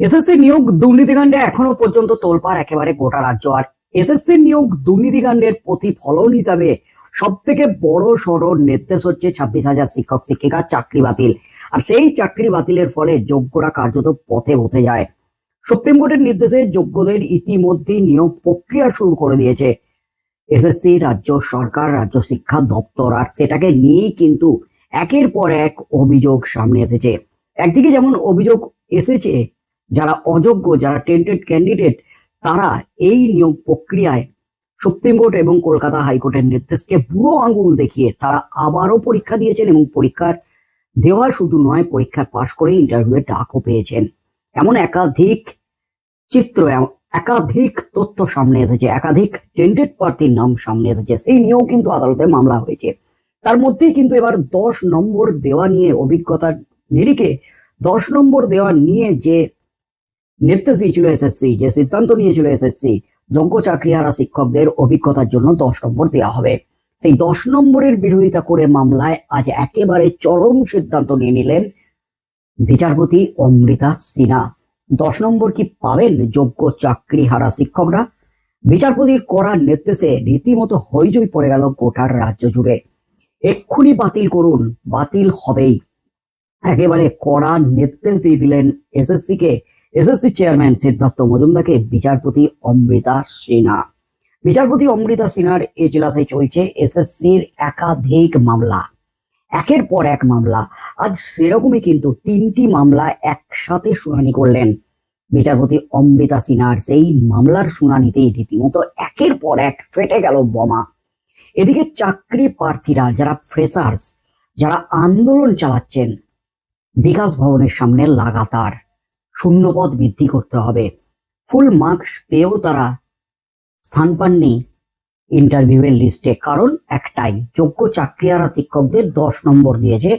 SSC নিয়োগ দুর্নীতিকাণ্ডে এখনও পর্যন্ত তোলপাড় একেবারে গোটা রাজ্য। আর এসএসসি নিয়োগ দুর্নীতিকাণ্ডের প্রতিফলন হিসাবে সব থেকে বড় সড় নির্দেশ হচ্ছে ছাব্বিশ হাজার শিক্ষক শিক্ষিকার চাকরি বাতিল। আর সেই চাকরি বাতিলের ফলে যোগ্যরা কার্যত পথে বসে যায়। সুপ্রিম কোর্টের নির্দেশে যোগ্যদের ইতিমধ্যেই নিয়োগ প্রক্রিয়া শুরু করে দিয়েছে এসএসসি রাজ্য সরকার, রাজ্য শিক্ষা দপ্তর। আর সেটাকে নিয়েই কিন্তু একের পর এক অভিযোগ সামনে এসেছে। একদিকে যেমন অভিযোগ এসেছে যারা অযোগ্য, যারা টেন্টেড ক্যান্ডিডেট তারা এই নিয়োগ প্রক্রিয়ায় সুপ্রিম কোর্ট এবং কলকাতা হাইকোর্টের নির্দেশকে বুড়ো আঙ্গুল দেখিয়ে তারা আবারও পরীক্ষা দিয়েছেন এবং পরীক্ষার দেওয়া শুধু নয় পরীক্ষায় পাশ করে ইন্টারভিউয়ে ডাকও পেয়েছেন। এমন একাধিক চিত্র একাধিক তথ্য সামনে এসেছে, একাধিক টেন্টেড প্রার্থীর নাম সামনে এসেছে। সেই নিয়েও কিন্তু আদালতে মামলা হয়েছে। তার মধ্যেই কিন্তু এবার দশ নম্বর দেওয়া নিয়ে অভিজ্ঞতার নিরিখে দশ নম্বর দেওয়া নিয়ে যে নির্দেশ দিয়েছিল এসএসসি, যে সিদ্ধান্ত নিয়েছিল এসএসসি, যোগ্য চাকরিহারা শিক্ষকদের অভিজ্ঞতার জন্য দশ নম্বর দেওয়া হবে। সেই দশ নম্বরের বিরোধিতা করে মামলায় আজ একেবারে চরম সিদ্ধান্ত নিয়ে নিলেন বিচারপতি অমৃতা সিনহা। দশ নম্বর কি পাবেন যোগ্য চাকরিহারা শিক্ষকরা? বিচারপতির করার নির্দেশে রীতিমতো হইচই পড়ে গেল গোটার রাজ্য জুড়ে। এক্ষুনি বাতিল করুন, বাতিল হবেই। একেবারে কড়া নির্দেশ দিয়ে দিলেন এসএসসি কে এসএসসি চেয়ারম্যান সিদ্ধার্থ মজুমদারকে বিচারপতি অমৃতা সিনহা। বিচারপতি অমৃতা সিনহার এজলাসে চলছে এসএসসির একাধিক মামলা। একের পর এক মামলা। আজ সেরকমই কিন্তু তিনটি মামলা একসাথে শুনানি করলেন। বিচারপতি অমৃতা সিনহার সেই মামলার শুনানিতেই রীতিমতো একের পর এক ফেটে গেল বোমা। এদিকে চাকরি প্রার্থীরা, যারা ফ্রেশার্স, যারা আন্দোলন চালাচ্ছেন, বিকাশ ভবনের সামনে লাগাতার শূন্যপদ বৃদ্ধি করতে হবে। ফুল মার্কস পেয়েও তারা স্থান পাননি ইন্টারভিউয়ের লিস্টে, কারণ একটাই, যোগ্য চাকরিয়ারা শিক্ষকদের দশ নম্বর দিয়েছে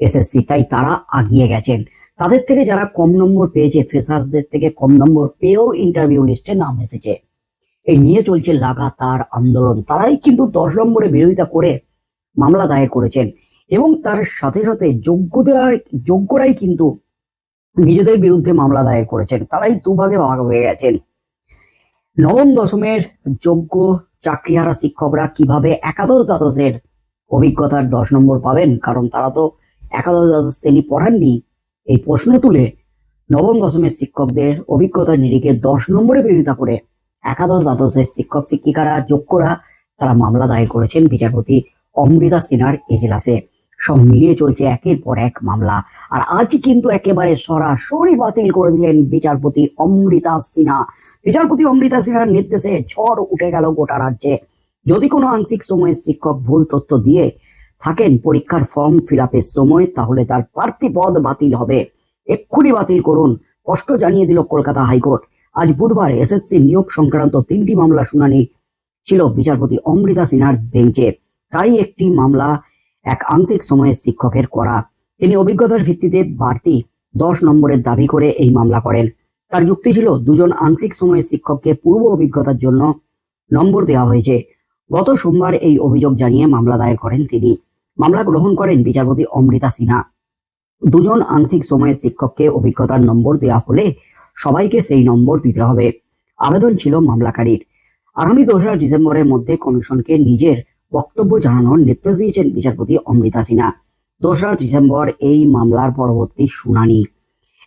এসএসসি, তাই তারা আগিয়ে গেছেন। তাদের থেকে যারা কম নম্বর পেয়েছে, ফ্রেশার্সদের থেকে কম নম্বর পেয়েও ইন্টারভিউ লিস্টে নাম এসেছে। এই নিয়ে চলছে লাগাতার আন্দোলন। তারাই কিন্তু দশ নম্বরে বিরোধিতা করে মামলা দায়ের করেছেন এবং তার সাথে সাথে যোগ্যরা যোগ্যরাই কিন্তু নিজেদের বিরুদ্ধে মামলা দায়ের করেছেন। তারাই দুভাগে ভাগ হয়ে গেছেন। নবম দশমের যোগ্য চাকরিহারা শিক্ষকরা কীভাবে একাদশ দ্বাদশের অভিজ্ঞতার দশ নম্বর পাবেন? কারণ তারা তো একাদশ দ্বাদশ শ্রেণি পড়াননি। এই প্রশ্ন তুলে নবম দশমের শিক্ষকদের অভিজ্ঞতার নিরিখে দশ নম্বরে বিরোধিতা করে একাদশ দ্বাদশের শিক্ষক শিক্ষিকারা যোগ্যরা তারা মামলা দায়ের করেছেন বিচারপতি অমৃতা সিনহার এজলাসে। সব মিলিয়ে চলছে একের পর এক মামলা। আর আজ কিন্তু একেবারে সরাসরি বাতিল করে দিলেন বিচারপতি অমৃতা সিনহা। বিচারপতি অমৃতা সিনহার নির্দেশে ঝড় উঠে গেল গোটা রাজ্যে। যদি কোনো আংশিক সময়ে শিক্ষক ভুল তথ্য দিয়ে থাকেন, পরীক্ষার ফর্ম ফিল আপের সময়, তাহলে তার প্রার্থী পদ বাতিল হবে। এক্ষুনি বাতিল করুন, স্পষ্ট জানিয়ে দিল কলকাতা হাইকোর্ট। আজ বুধবার এসএসসি নিয়োগ সংক্রান্ত তিনটি মামলা শুনানি ছিল বিচারপতি অমৃতা সিনহার বেঞ্চে। তাই একটি মামলা এক আংশিক সময়ের শিক্ষকের করা। তিনি অভিজ্ঞতার ভিত্তিতে বাড়তি দশ নম্বরের দাবি করে এই মামলা করেন। তার যুক্তি ছিল, দুজন আংশিক সময়ের শিক্ষককে পূর্ব অভিজ্ঞতার জন্য নম্বর দেওয়া হয়েছে। গত সোমবার এই অভিযোগ জানিয়ে মামলা দায়ের করেন তিনি। মামলা গ্রহণ করেন বিচারপতি অমৃতা সিনহা। দুজন আংশিক সময়ের শিক্ষককে অভিজ্ঞতার নম্বর দেওয়া হলে সবাইকে সেই নম্বর দিতে হবে। আবেদন ছিল মামলাকারীর। আগামী দোসরা ডিসেম্বরের মধ্যে কমিশনকে নিজের বক্তব্য জানানোর নির্দেশ দিয়েছেন বিচারপতি অমৃতা সিনহা। দোসরা ডিসেম্বর এই মামলার পরবর্তী শুনানি।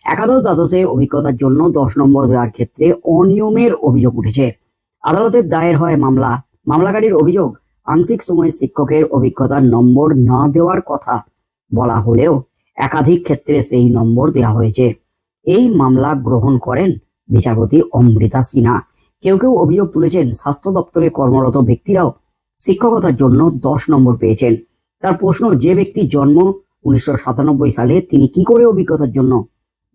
একাদশ দ্বাদশে অভিজ্ঞতার জন্য দশ নম্বর দেওয়ার ক্ষেত্রে অনিয়মের অভিযোগ উঠেছে। আদালতের দায়ের হয় মামলা। মামলাকারীর অভিযোগ, আংশিক সময়ের শিক্ষকের অভিজ্ঞতার নম্বর না দেওয়ার কথা বলা হলেও একাধিক ক্ষেত্রে সেই নম্বর দেওয়া হয়েছে। এই মামলা গ্রহণ করেন বিচারপতি অমৃতা সিনহা। কেউ কেউ অভিযোগ তুলেছেন, স্বাস্থ্য দপ্তরে কর্মরত ব্যক্তিরাও শিক্ষকতার জন্য দশ নম্বর পেয়েছেন। তার প্রশ্ন, যে ব্যক্তির জন্ম উনিশশো সাতানব্বই সালে, তিনি কি করে অভিজ্ঞতার জন্য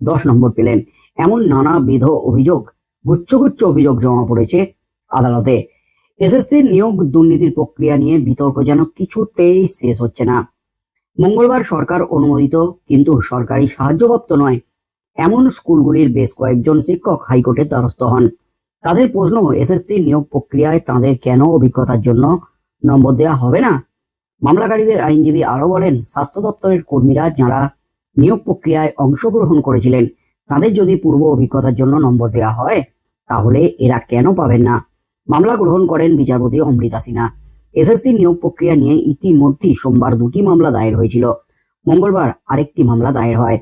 দশ নম্বর পেলেন? এমন নানাবিধ অভিযোগ গুচ্ছগুচ্ছ অভিযোগ জমা পড়েছে আদালতে। এসএসসির নিয়োগ দুর্নীতির প্রক্রিয়া নিয়ে বিতর্ক যেন কিছুতেই শেষ হচ্ছে না। মঙ্গলবার সরকার অনুমোদিত, কিন্তু সরকারি সাহায্যপ্রাপ্ত নয়। এমন স্কুলগুলির বেশ কয়েকজন শিক্ষক হাইকোর্টের দ্বারস্থ হন। তাদের প্রশ্ন, এসএসসি নিয়োগ প্রক্রিয়ায় তাদের কেন অভিজ্ঞতার জন্য নম্বর দেওয়া হবে না। মামলাকারীদের আইনজীবী আরও বলেন, স্বাস্থ্য দপ্তরের কর্মীরা যারা নিয়োগ প্রক্রিয়ায় অংশগ্রহণ করেছিলেন, তাদের যদি পূর্ব অভিজ্ঞতার জন্য নম্বর দেওয়া হয়, তাহলে এরা কেন পাবেন না? মামলা গ্রহণ করেন বিচারপতি অমৃতা সিনহা। এসএসসি নিয়োগ প্রক্রিয়া নিয়ে ইতিমধ্যেই সোমবার দুটি মামলা দায়ের হয়েছিল। মঙ্গলবার আরেকটি মামলা দায়ের হয়।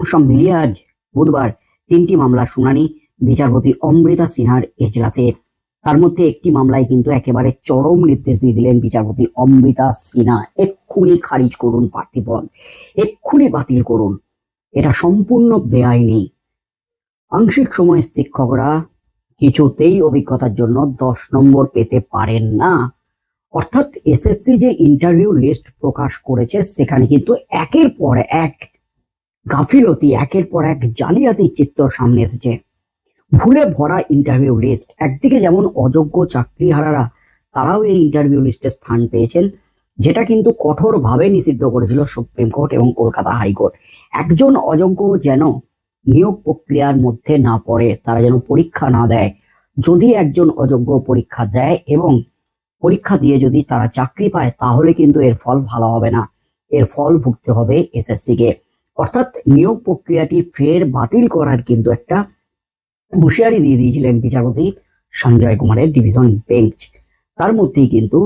সব মিলিয়ে আজ বুধবার তিনটি মামলার শুনানি বিচারপতি অমৃতা সিনহার এজলাসে। তার মধ্যে একটি মামলায় কিন্তু একেবারে চরম নির্দেশ দিয়ে দিলেন বিচারপতি অমৃতা সিনহা। এক্ষুনি খারিজ করুন প্রার্থীপদ। এক্ষুনি বাতিল করুন। এটা সম্পূর্ণ বেআইনি। আংশিক সময় শিক্ষকরা কিছুতেই অভিজ্ঞতার জন্য দশ নম্বর পেতে পারেন না। অর্থাৎ এসএসসি যে ইন্টারভিউ লিস্ট প্রকাশ করেছে, সেখানে কিন্তু একের পর এক গাফিলতি, একের পর এক জালিয়াতির চিত্র সামনে এসেছে। ভুলে ভরা ইন্টারভিউ লিস্ট একদিকে যেমন অযোগ্য চাকরিহারারা, তারাও এই ইন্টারভিউ লিস্টে স্থান পেয়েছেন, যেটা কিন্তু কঠোরভাবে নিষিদ্ধ করেছিল সুপ্রিম কোর্ট এবং কলকাতা হাইকোর্ট। একজন অযোগ্য যেন নিয়োগ প্রক্রিয়ার মধ্যে না পড়ে, তারা যেন পরীক্ষা না দেয়। যদি একজন অযোগ্য পরীক্ষা দেয় এবং পরীক্ষা দিয়ে যদি তারা চাকরি পায়, তাহলে কিন্তু এর ফল ভালো হবে না। এর ফল ভুগতে হবে এসএসসি কে। অর্থাৎ নিয়োগ প্রক্রিয়াটি ফের বাতিল করার কিন্তু একটা হুঁশিয়ারি দিয়ে দিয়েছিলেন বিচারপতি সঞ্জয় কুমারের ডিভিশন বেঞ্চ তার মধ্যেই কিন্তু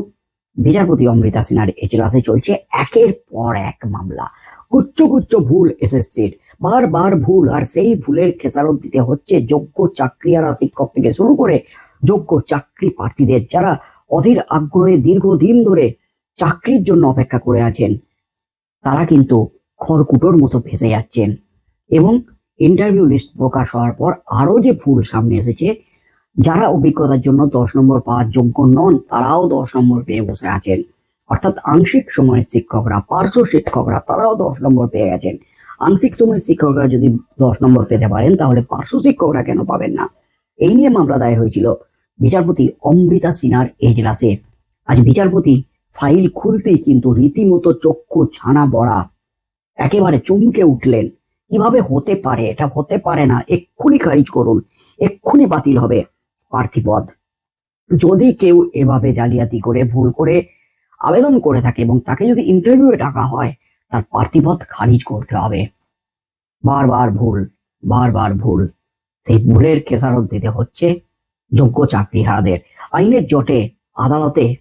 বিচারপতি অমৃতা সিনহার এজলাসে চলছে একের পর এক মামলা। গুচ্ছ গুচ্ছ ভুল এসএসসির বারবার ভুল আর সেই ভুলের খেসারত দিতে হচ্ছে যোগ্য চাকরিয়ারা শিক্ষক থেকে শুরু করে যোগ্য চাকরি প্রার্থীদের যারা অধীর আগ্রহে দীর্ঘদিন ধরে চাকরির জন্য অপেক্ষা করে আছেন, তারা কিন্তু খড়কুটোর মতো ভেসে যাচ্ছেন। এবং ইন্টারভিউ লিস্ট প্রকাশ হওয়ার পর আরও যে ফুল সামনে এসেছে, যারা অভিজ্ঞতার জন্য দশ নম্বর পাওয়ার যোগ্য নন, তারাও দশ নম্বর পেয়ে বসে আছেন। অর্থাৎ আংশিক সময়ের শিক্ষকরা, পার্শ্ব শিক্ষকরা, তারাও দশ নম্বর পেয়ে গেছেন। আংশিক সময়ের শিক্ষকরা যদি দশ নম্বর পেতে পারেন, তাহলে পার্শ্ব শিক্ষকরা কেন পাবেন না? এই নিয়ে মামলা দায়ের হয়েছিল বিচারপতি অমৃতা সিনহার এজলাসে। আজ বিচারপতি ফাইল খুলতেই কিন্তু রীতিমতো চক্ষু ছানা বড়া, একেবারে চমকে উঠলেন। কীভাবে হতে পারে? এটা হতে পারে না। এক্ষুনি খারিজ করুন। এক্ষুনি বাতিল হবে প্রার্থীপদ যদি কেউ এভাবে জালিয়াতি করে, ভুল করে আবেদন করে থাকে এবং তাকে যদি ইন্টারভিউয়ে ডাকা হয়, তার প্রার্থীপদ খারিজ করতে হবে। বারবার ভুল বারবার ভুল। সেই ভুলের খেসারত দিতে হচ্ছে যোগ্য চাকরিহারাদের। আইনের জটে আদালতে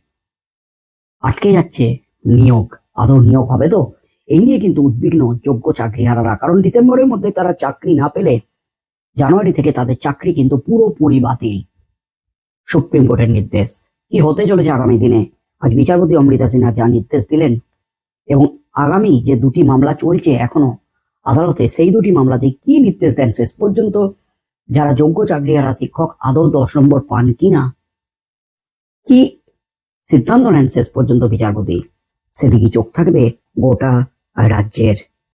আটকে যাচ্ছে নিয়োগ। আদৌ নিয়োগ হবে তো? এই নিয়ে কিন্তু উদ্বিগ্ন যোগ্য চাকরিহারারা। কারণ ডিসেম্বরের মধ্যে তারা চাকরি না পেলে জানুয়ারি থেকে তাদের চাকরি কিন্তু পুরোপুরি বাতিল। সুপ্রিম কোর্টের নির্দেশ। কি হতে চলেছে আগামী দিনে? আজ বিচারপতি অমৃতা সিনহা যা নির্দেশ দিলেন এবং আগামী যে দুটি মামলা চলছে এখনও আদালতে, সেই দুটি মামলাতে কি নির্দেশ দেন শেষ পর্যন্ত? যারা যোগ্য চাকরিহারা, শিক্ষক আদৌ দশ নম্বর পান কিনা কি সিদ্ধান্ত নেন শেষ পর্যন্ত বিচারপতি? সেদিকে চোখ থাকবে গোটা রাজ্যের